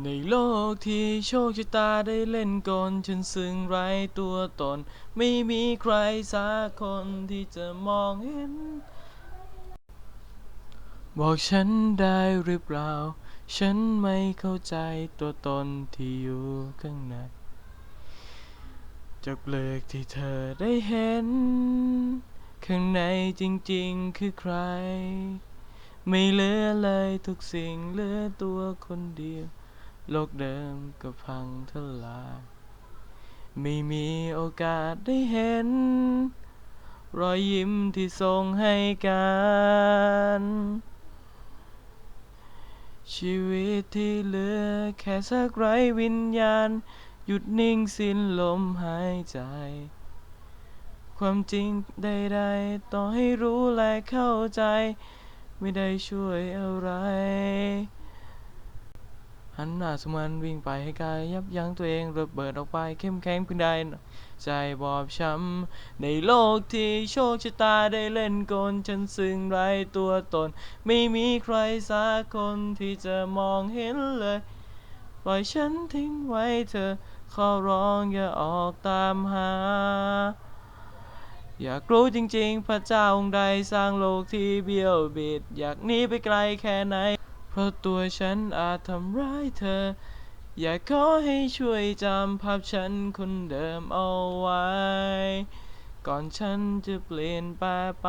ในโลกที่โชคชะตาได้เล่นกลฉันซึ่งไร้ตัวตน ไม่มีใครสักคนที่จะมองเห็น บอกฉันได้หรือเปล่า ฉันไม่เข้าใจตัวตนที่อยู่ข้างในจากเปลือกที่เธอได้เห็น ข้างในจริงๆคือใคร ไม่เหลือเลยทุกสิ่งเหลือตัวคนเดียว โลกเดิมก็พังทลาย ไม่มีโอกาสได้เห็น รอยยิ้มที่ส่งให้กัน ชีวิตที่เหลือแค่สักไรวิญญาณ หยุดนิ่งสิ้นลมหายใจ ความจริงใดๆต่อให้รู้และเข้าใจ ไม่ได้ช่วยอะไร หันหน้าสมันวิ่งไปให้กายยับยั้งตัวเองระเบิดออกไปเข้มแข็งเพียงใดใจบอบช้ำในโลกที่โชคชะตาได้เล่นกลฉันซึ่งไร้ตัวตน ไม่มีใครสักคนที่จะมองเห็นเลย ปล่อยฉันทิ้งไว้เธอขอร้องอย่าออกตามหา อยากรู้จริงๆ พระเจ้าองค์ใดสร้างโลกที่เบี้ยวบิด อยากหนีไปไกลแค่ไหน เพราะตัวฉันอาจทำร้ายเธอ อยากขอให้ช่วยจำภาพฉันคนเดิมเอาไว้ ก่อนฉันจะเปลี่ยนแปลไป